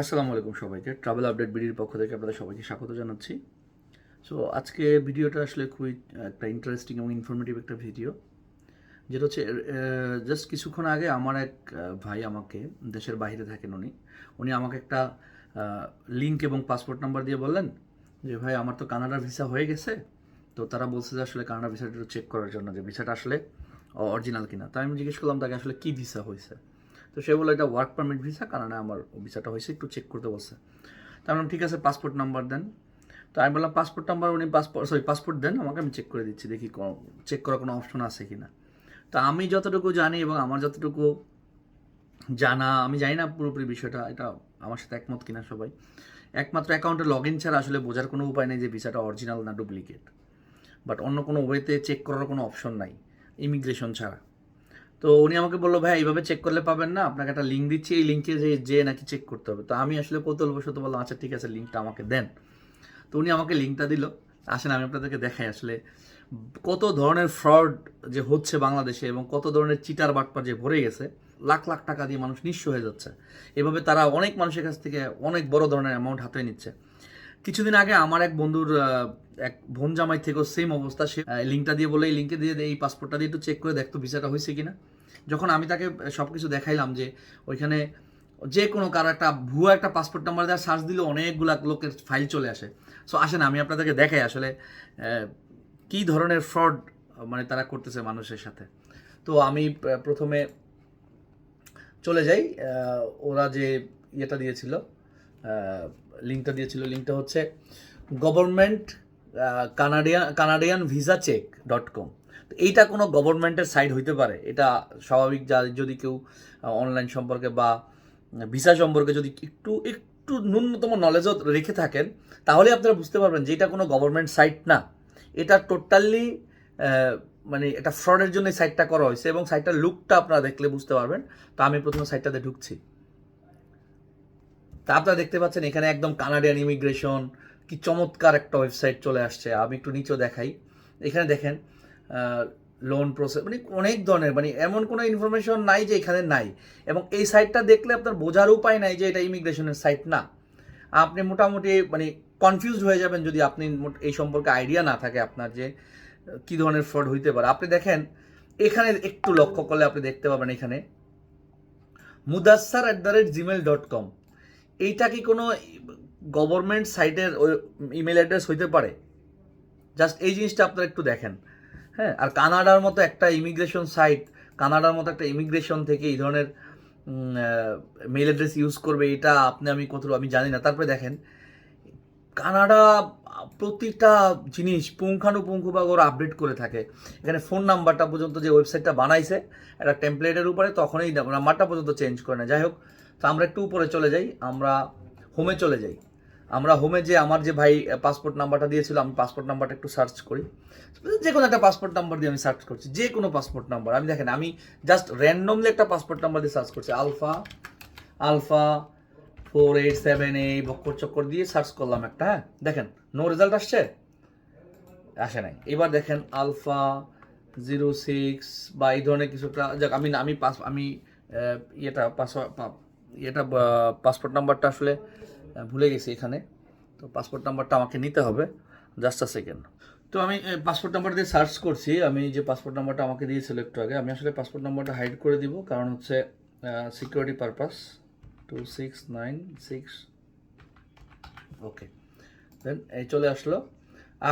আসসালামু আলাইকুম সবাইকে। ট্রাভেল আপডেট বিডির পক্ষ থেকে আপনাদের সবাইকে স্বাগত জানাচ্ছি। সো আজকে ভিডিওটা আসলে খুবই একটা ইন্টারেস্টিং এবং ইনফরমেটিভ একটা ভিডিও যেটা হচ্ছে জাস্ট কিছুক্ষণ আগে আমার এক ভাই আমাকে, দেশের বাইরে থাকেন উনি। উনি আমাকে একটা লিঙ্ক এবং পাসপোর্ট নাম্বার দিয়ে বললেন যে, ভাই, আমার তো কানাডার ভিসা হয়ে গেছে। তো তারা বলছে যে, আসলে কানাডা ভিসাটা চেক করার জন্য যে ভিসাটা আসলে অরিজিনাল কিনা। তাই আমি জিজ্ঞেস করলাম, তাকে আসলে কী ভিসা হয়েছে? তো সে বলল, এটা ওয়ার্ক পারমিট ভিসা কারণে আমার ভিসাটা হয়েছে, একটু চেক করতে বলছে। তো আমি ঠিক আছে পাসপোর্ট নাম্বার দেন। তো আমি বললাম পাসপোর্ট নাম্বার উনি পাসপোর্ট সরি পাসপোর্ট দেন, আমাকে আমি চেক করে দিচ্ছি, দেখি চেক করার কোনো অপশন আছে কি না তো আমি যতটুকু জানি এবং আমার যতটুকু জানা, আমি জানি না পুরোপুরি বিষয়টা, এটা আমার সাথে একমত কিনা সবাই। একমাত্র অ্যাকাউন্টে লগ ইন ছাড়া আসলে বোঝার কোনো উপায় নেই যে ভিসাটা অরিজিনাল না ডুপ্লিকেট বাট অন্য কোনো ওয়েতে চেক করার কোনো অপশন নাই ইমিগ্রেশন ছাড়া। তো উনি আমাকে বলল, ভাই, এইভাবে চেক করলে পাবেন না। আপনাকে একটা লিঙ্ক দিচ্ছি। এই লিঙ্কে যে যে নাকি চেক করতে হবে। তো আমি আসলে কৌতূহলবশত বললাম আচ্ছা ঠিক আছে লিঙ্কটা আমাকে দেন। তো উনি আমাকে লিঙ্কটা দিল। আসেন, আমি আপনাদেরকে দেখাই আসলে কত ধরনের ফ্রড যে হচ্ছে বাংলাদেশে এবং কত ধরনের চিটার বাটপার যে ভরে গেছে, লাখ লাখ টাকা দিয়ে মানুষ নিঃস্ব হয়ে যাচ্ছে। এভাবে তারা অনেক মানুষের কাছ থেকে অনেক বড় ধরনের অ্যামাউন্ট হাতে নিচ্ছে। কিছুদিন আগে আমার এক বন্ধুর এক বোন জামাই থেকেও সেম অবস্থা। সে লিঙ্কটা দিয়ে বলে এই লিঙ্কে দিয়ে এই পাসপোর্টটা দিয়ে একটু চেক করে দেখতো ভিসাটা হয়েছে কিনা? যখন আমি তাকে সব কিছু দেখাইলাম যে ওইখানে যে কোনো কারও একটা ভুয়া একটা পাসপোর্ট নাম্বার দেওয়া সার্চ দিলে অনেকগুলা লোকের ফাইল চলে আসে। সো আসেন, আমি আপনাদেরকে দেখাই আসলে কি ধরনের ফ্রড মানে তারা করতেছে মানুষের সাথে। তো আমি প্রথমে চলে যাই ওরা যে ইয়েটা দিয়েছিল লিঙ্কটা দিয়েছিল, লিঙ্কটা হচ্ছে government Canadian Canadian visa check dot com এইটা কোনো গভর্নমেন্টের সাইট হইতে পারে। এটা স্বাভাবিক যা যদি কেউ অনলাইন সম্পর্কে বা ভিসা সম্পর্কে যদি একটু একটু ন্যূনতম নলেজও রেখে থাকেন, তাহলে আপনারা বুঝতে পারবেন যে এটা কোনো গভর্নমেন্ট সাইট না। এটা টোটালি মানে এটা ফ্রডের জন্য সাইটটা করা হয়েছে এবং সাইটটার লুকটা আপনারা দেখলে বুঝতে পারবেন। তো আমি প্রথমে সাইটটাতে ঢুকছি। তা আপনারা দেখতে পাচ্ছেন এখানে একদম কানাডিয়ান ইমিগ্রেশন কি চমৎকার একটা ওয়েবসাইট চলে আসছে। আমি একটু নিচেও দেখাই। এখানে দেখেন লোন প্রসেস মানে অনেক ধরনের মানে এমন কোনো ইনফরমেশন নাই যে এখানে নাই। এবং এই সাইটটা দেখলে আপনার বোঝার উপায় নাই যে এটা ইমিগ্রেশনের সাইট না। আপনি মোটামুটি মানে কনফিউজ হয়ে যাবেন যদি আপনি এই সম্পর্কে আইডিয়া না থাকে আপনার যে, কি ধরনের ফ্রড হইতে পারে। আপনি দেখেন, এখানে একটু লক্ষ্য করলে আপনি দেখতে পাবেন এখানে Mudassar at the rate Gmail dot com এইটা কি কোনো গভর্নমেন্ট সাইটের ইমেল অ্যাড্রেস হইতে পারে? জাস্ট এই জিনিসটা আপনারা একটু দেখেন। হ্যাঁ আর কানাডার মতো একটা ইমিগ্রেশন সাইট কানাডার মতো একটা ইমিগ্রেশন থেকে এই ধরনের মেল অ্যাড্রেস ইউজ করবে, এটা আপনি আমি কতটুকু, আমি জানি না। তারপরে দেখেন, কানাডা প্রতিটা জিনিস পুঙ্খানুপুঙ্খভাবে ওরা আপডেট করে থাকে। এখানে ফোন নাম্বারটা পর্যন্ত যে ওয়েবসাইটটা বানাইছে একটা টেমপ্লেটের উপরে, তখনই নাম্বারটা পর্যন্ত চেঞ্জ করে না যাই হোক, তো আমরা একটু উপরে চলে যাই, আমরা হোমে চলে যাই। আমরা হোমে যে আমার যে ভাই পাসপোর্ট নাম্বারটা দিয়েছিল, আমি পাসপোর্ট নাম্বারটা একটু সার্চ করি। যে কোনো একটা পাসপোর্ট নাম্বার দিয়ে আমি সার্চ করছি, যে কোনো পাসপোর্ট নাম্বার আমি দেখেন, আমি জাস্ট র্যান্ডমলি একটা পাসপোর্ট নাম্বার দিয়ে সার্চ করছি alpha alpha four eight seven এই বক্কর চক্কর দিয়ে সার্চ করলাম একটা হ্যাঁ? দেখেন নো রেজাল্ট আসছে? আসে নাই। এবার দেখেন আলফা জিরো সিক্স বা এই ধরনের কিছু একটা, যাক, আমি আমি পাস আমি ইয়েটা, পাসওয়ার্ড ইয়েটা পাসপোর্ট নাম্বারটা আসলে ভুলে গেছি এখানে। তো পাসপোর্ট নাম্বারটা আমাকে নিতে হবে জাস্ট আ সেকেন্ড তো আমি পাসপোর্ট নাম্বার দিয়ে সার্চ করছি। আমি যে পাসপোর্ট নাম্বারটা আমাকে দিয়েছিল একটু আগে, আমি আসলে পাসপোর্ট নাম্বারটা হাইড করে দিব। কারণ হচ্ছে security purpose two six nine six okay then এই চলে আসলো।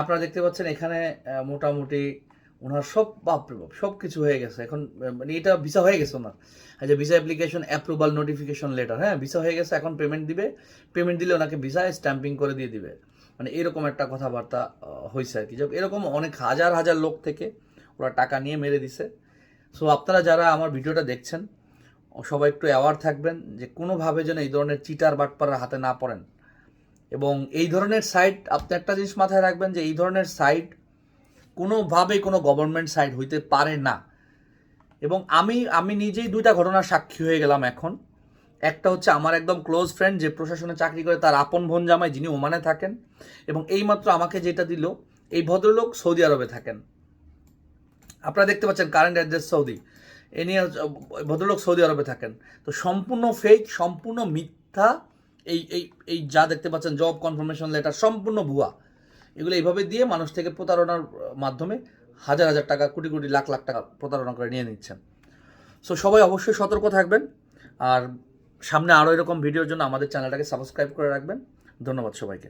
আপনারা দেখতে পাচ্ছেন এখানে মোটামুটি ওনার সব, বাপরে বাপ সব কিছু হয়ে গেছে। এখন মানে এটা ভিসা হয়ে গেছে ওনার। যে visa application approval notification letter হ্যাঁ ভিসা হয়ে গেছে, এখন পেমেন্ট দিবে। পেমেন্ট দিলে ওনাকে ভিসা স্ট্যাম্পিং করে দিয়ে দিবে। মানে এরকম একটা কথাবার্তা হয়েছে আর কি। যাক এরকম অনেক হাজার হাজার লোক থেকে ওরা টাকা নিয়ে মেরে দিছে। সো আপনারা যারা আমার ভিডিওটা দেখছেন, সবাই একটু অ্যাওয়ার থাকবেন যে কোনোভাবে যেন এই ধরনের চিটার বাটপাড়ার হাতে না পড়েন। এবং এই ধরনের সাইট আপনি একটা জিনিস মাথায় রাখবেন যে এই ধরনের সাইট কোনোভাবেই কোনো গভর্নমেন্ট সাইড হইতে পারে না। এবং আমি আমি নিজেই দুইটা ঘটনার সাক্ষী হয়ে গেলাম এখন। একটা হচ্ছে আমার একদম ক্লোজ ফ্রেন্ড যে প্রশাসনে চাকরি করে, তার আপন ভন জামাই, যিনি ওমানে থাকেন। এবং এইমাত্র আমাকে যেটা দিল, এই ভদ্রলোক সৌদি আরবে থাকেন। আপনারা দেখতে পাচ্ছেন কারেন্ট অ্যাড্রেস সৌদি। এ নিয়ে ভদ্রলোক সৌদি আরবে থাকেন। তো সম্পূর্ণ ফেক সম্পূর্ণ মিথ্যা, এই এই এই যা দেখতে পাচ্ছেন জব কনফার্মেশন লেটার সম্পূর্ণ ভুয়া। এগুলো এইভাবে দিয়ে মানুষ থেকে প্রতারণার মাধ্যমে হাজার হাজার টাকা, কোটি কোটি লাখ লাখ টাকা প্রতারণা করে নিয়ে নিচ্ছেন। সো সবাই অবশ্যই সতর্ক থাকবেন। আর সামনে আরও এরকম ভিডিওর জন্য আমাদের চ্যানেলটাকে সাবস্ক্রাইব করে রাখবেন। ধন্যবাদ সবাইকে।